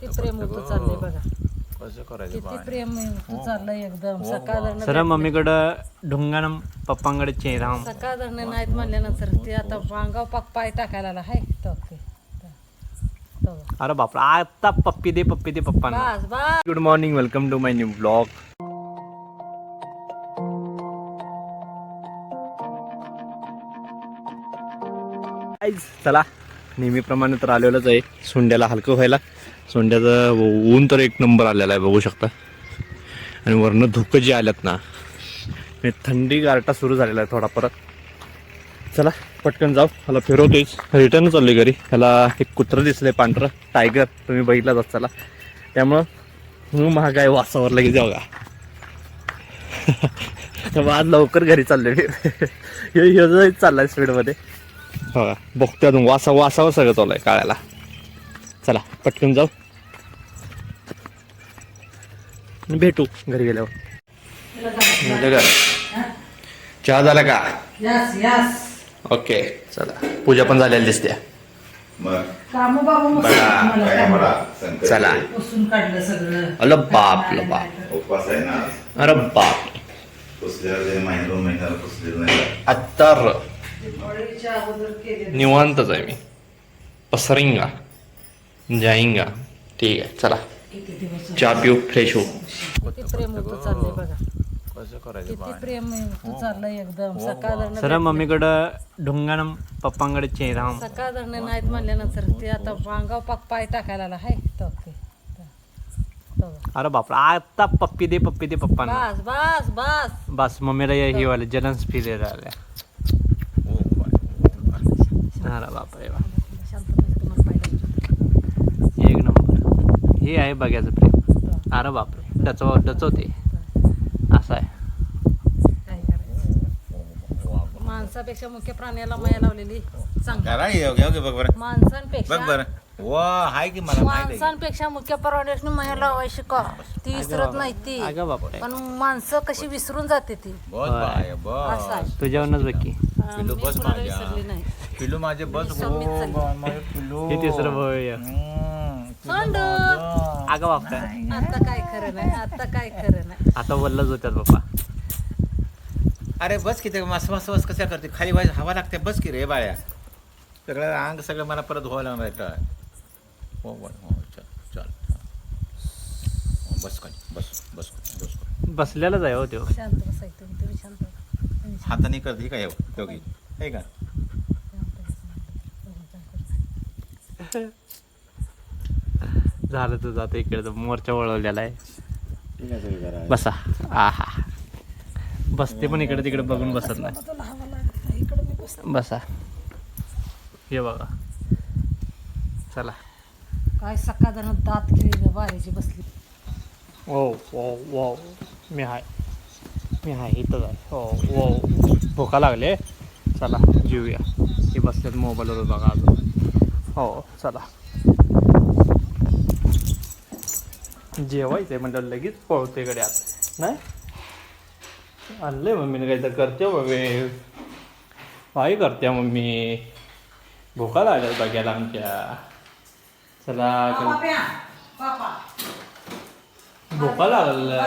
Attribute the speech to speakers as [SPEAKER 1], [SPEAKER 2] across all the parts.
[SPEAKER 1] किती प्रेम होतं चाललंय बघा.
[SPEAKER 2] कसं करायचं
[SPEAKER 1] किती
[SPEAKER 2] बाळ?
[SPEAKER 1] प्रेम होतं चाललंय एकदम. सकाळ
[SPEAKER 3] सर मम्मीकडं ढुंगानं पप्पांकडे चेहरा.
[SPEAKER 1] सकाळ धरणं नाहीत म्हणल्यानंतर ते आता वांगाव पाक पाय टाकायला आला हाय तो ते. तो.
[SPEAKER 3] अरे बापरे आता पप्पी दे पप्पी दे पप्पांना.
[SPEAKER 1] बस बस.
[SPEAKER 3] Good morning welcome to my new blog चला. नेहमीप्रमाणे तर आलेलंच आहे. सोंड्याला हलकं व्हायला. सोंड्याचं ऊन तर एक नंबर आलेला आहे बघू शकता. आणि वरनं धुकं जे आल्यात ना थंडी गारटा सुरू झालेला आहे थोडा परत. चला पटकन जाऊ. मला फिरवतोयच रिटर्न चाललोय घरी. ह्याला एक कुत्रं दिसलंय पांढरं. टायगर तुम्ही बघितला जात चला. त्यामुळं महाग आहे वासावर लगेच जाऊ का? आज लवकर घरी चाललोय मी. ह्यो चाललाय स्पीडमध्ये. बघा अजून. वासा वासावर सगळं चालू आहे काळ्याला. चला पटकन जाऊ. भेटू घरी गेल्यावर? चहा झाला का?
[SPEAKER 1] यस यस
[SPEAKER 3] ओके चला. पूजा पण झालेली दिसते. चला.
[SPEAKER 2] आहे.
[SPEAKER 1] पुसून काढलं सगळं.
[SPEAKER 3] अल बाप ल बाप.
[SPEAKER 2] उपवास आहे ना.
[SPEAKER 3] अरे बाप.
[SPEAKER 2] पुसल्यावर ते महिना दोन महिन्याला पुसलेलं नाही
[SPEAKER 3] अत्तर
[SPEAKER 1] दिवाळीच्या अगोदर केले
[SPEAKER 3] निवांतच आहे मी. पसरिंगा. जाईंगा. ठीक आहे चला. चहा पिऊ फ्रेश होऊ.
[SPEAKER 1] किती प्रेम होतं चाललंय बघा.
[SPEAKER 2] कसं करायचं
[SPEAKER 1] किती
[SPEAKER 2] बाळ?
[SPEAKER 1] प्रेम होतं चाललंय एकदम. सकाळ
[SPEAKER 3] सर मम्मीकडं ढुंगानं पप्पांकडे चेहरा
[SPEAKER 1] सकाळ धरणं नाहीत म्हणल्यानंतर ते आता वांगाव पाक पाय टाकायला आला. हाय तो ते तो.
[SPEAKER 3] अरे बापरे आता पप्पी दे पप्पी दे पप्पांना.
[SPEAKER 1] बस बस बस.
[SPEAKER 3] बस मम्मीला हे वाले जनस फील आल्या
[SPEAKER 2] हो.
[SPEAKER 3] अरे बापरे वा
[SPEAKER 1] शांत बस, तुम्हाला पाय लावतो.
[SPEAKER 3] एक नंबर हे आहे बघायचं प्रेम. अरे बापरे. डचव डचवते असं आहे.
[SPEAKER 1] माणसापेक्षा मुख्य प्राण्याला माया लावलेली चांगली.
[SPEAKER 2] करा येऊ घ्या बघ बरं.
[SPEAKER 1] माणसांपेक्षा
[SPEAKER 2] बघ बरं. वा हाय की मला माहिती आहे.
[SPEAKER 1] माणसांपेक्षा मुख्य प्राण्याने माया का? ती विसरत नाही ती
[SPEAKER 3] अगं बापरे.
[SPEAKER 1] पण माणसं कशी विसरून जाते ती.
[SPEAKER 2] बस बाय
[SPEAKER 1] असं
[SPEAKER 2] बस
[SPEAKER 1] आहे.
[SPEAKER 3] तुझ्यावरच बघ की.
[SPEAKER 2] बस
[SPEAKER 1] कुणाला
[SPEAKER 2] माझ्या.
[SPEAKER 1] विसरली नाही.
[SPEAKER 2] पिलू माझे बस. हो
[SPEAKER 1] झाली.
[SPEAKER 2] माझे
[SPEAKER 3] हे तिसरं
[SPEAKER 2] हम्म, माझं.
[SPEAKER 3] अगं बापरे.
[SPEAKER 1] आता काय खरं नाही आता काय खरं नाही.
[SPEAKER 3] आता वल्लच होत्यात बाप्पा.
[SPEAKER 2] अरे बस की ते मस्त मस्त बस कशा करते? खाली वाज हवा लागते बस की रे बाळ्या. सगळं अंग सगळं मला परत धुवायला लागणार आहे तर. हो बरं हो चल चल. हो, बस खाली बस बस बस.
[SPEAKER 3] बसलेलाच आहे हो त्यो
[SPEAKER 1] शांत बसायचं तुम्ही तुम्ही शांत बसा. तुम्ही शांत
[SPEAKER 2] हाताने करते काय योगी हे का?
[SPEAKER 1] बसा.
[SPEAKER 3] झालं तुझं आता इकडे. मोर्चा वळवलेला आहे. बसा. आहा. बसते पण इकडे तिकडे बघून बसत नाही. बसा. हे बघा. चला.
[SPEAKER 1] काय सकाळ जण दात बाहेरची बसली.
[SPEAKER 3] ओ ओ ओ मी हाय. मी हाय इथंच आहे. हो ओ भोका लागले. चला जेऊया. हे बसल्यात मोबाईलवर बघा अजून. हो चला. जेवायचंय म्हटलं लगेच पळते कडे आत नाही? आणलंय मम्मीने काहीतरी करते बाबे काय करते मम्मी. भोका लागल्या बघायला आमच्या. चला भोका लागला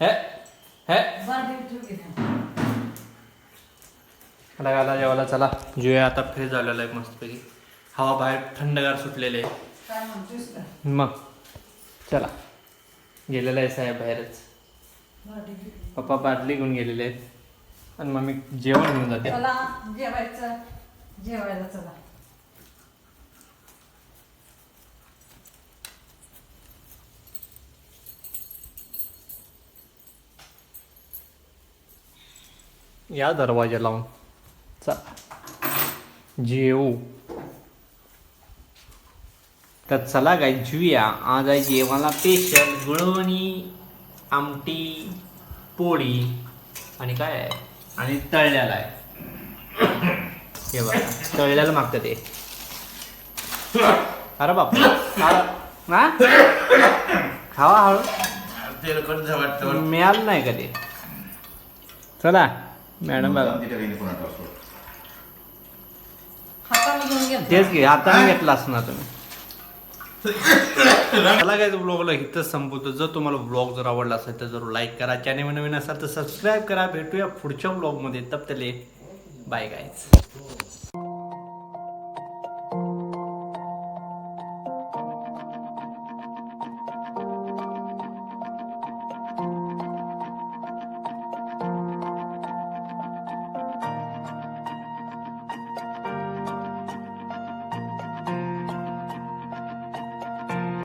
[SPEAKER 3] हे हे. गाला जेवायला चला. जेव्हा आता फ्रेश झालेला आहे मस्तपैकी. हवा बाहेर थंडगार सुटलेले आहे. मग चला. गेलेला आहे साहेब बाहेरच. पप्पा बाटली घेऊन गेलेले आहेत. आणि मम्मी जेवण घेऊन जाते.
[SPEAKER 1] चला जेवायचं. जेवायला चला.
[SPEAKER 3] या दरवाजा लावून. चला. जेवू. तर चला काय जेऊया. आज आहे जेवायला स्पेशल गुळवणी आमटी पोळी आणि काय आहे? आणि तळल्याला आहे. हे बघा तळल्याला मागतं ते. अरे बाप हा? खावा हळू. मिळालं नाही कधी चला मॅडम बघा. तेच घे आता घेतला असणार तुम्ही. मला काय ब्लॉगला इथंच संपवतो. जर तुम्हाला ब्लॉग जर आवडला असेल तर जरूर लाईक करा. चॅनल नवीन असाल तर सबस्क्राईब करा. भेटूया पुढच्या ब्लॉगमध्ये तप बाय गायच